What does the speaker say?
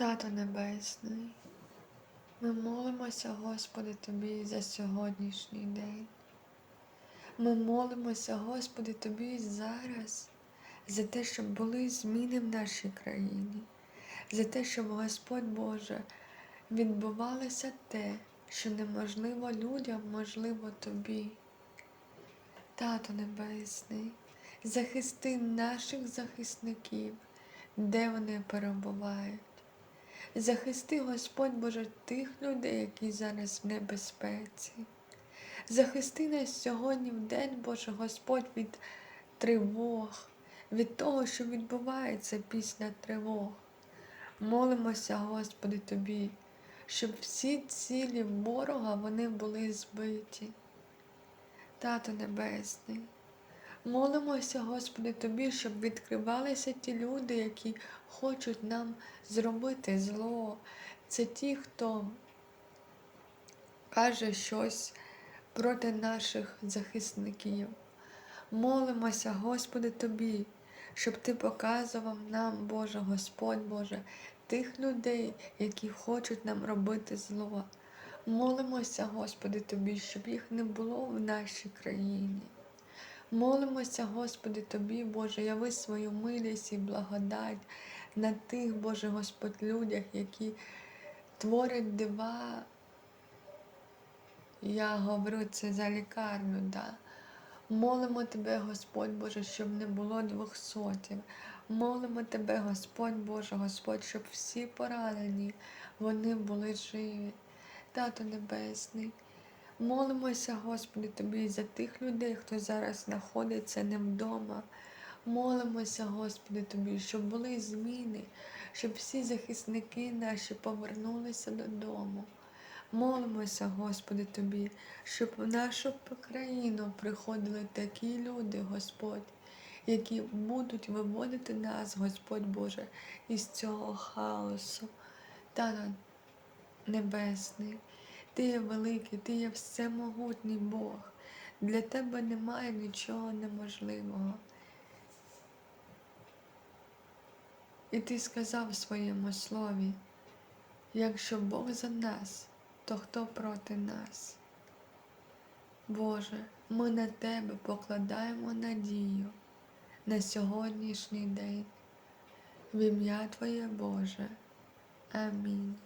Тато Небесний, ми молимося, Господи, Тобі за сьогоднішній день. Ми молимося, Господи, Тобі зараз за те, щоб були зміни в нашій країні, за те, щоб Господь Боже відбувалося те, що неможливо людям, можливо Тобі. Тато Небесний, захисти наших захисників, де вони перебувають. Захисти, Господь Боже, тих людей, які зараз в небезпеці. Захисти нас сьогодні в день, Боже Господь, від тривог, від того, що відбувається після тривог. Молимося, Господи, Тобі, щоб всі цілі ворога вони були збиті. Тато Небесний, молимося, Господи, Тобі, щоб відкривалися ті люди, які хочуть нам зробити зло. Це ті, хто каже щось проти наших захисників. Молимося, Господи, Тобі, щоб Ти показував нам, Боже, Господь Боже, тих людей, які хочуть нам робити зло. Молимося, Господи, Тобі, щоб їх не було в нашій країні. Молимося, Господи, Тобі, Боже, яви свою милість і благодать на тих, Боже Господь, людях, які творять дива. Я говорю це за лікарню, да. Молимо Тебе, Господь Боже, щоб не було двохсотів. Молимо Тебе, Господь Боже, Господь, щоб всі поранені, вони були живі. Тато Небесний. Молимося, Господи, Тобі за тих людей, хто зараз знаходиться не вдома. Молимося, Господи, Тобі, щоб були зміни, щоб всі захисники наші повернулися додому. Молимося, Господи, Тобі, щоб в нашу країну приходили такі люди, Господь, які будуть виводити нас, Господь Боже, із цього хаосу. Тато Небесний, Ти є великий, Ти є всемогутній Бог. Для Тебе немає нічого неможливого. І ти сказав в своєму слові, якщо Бог за нас, то хто проти нас? Боже, ми на Тебе покладаємо надію на сьогоднішній день. В ім'я Твоє Боже. Амінь.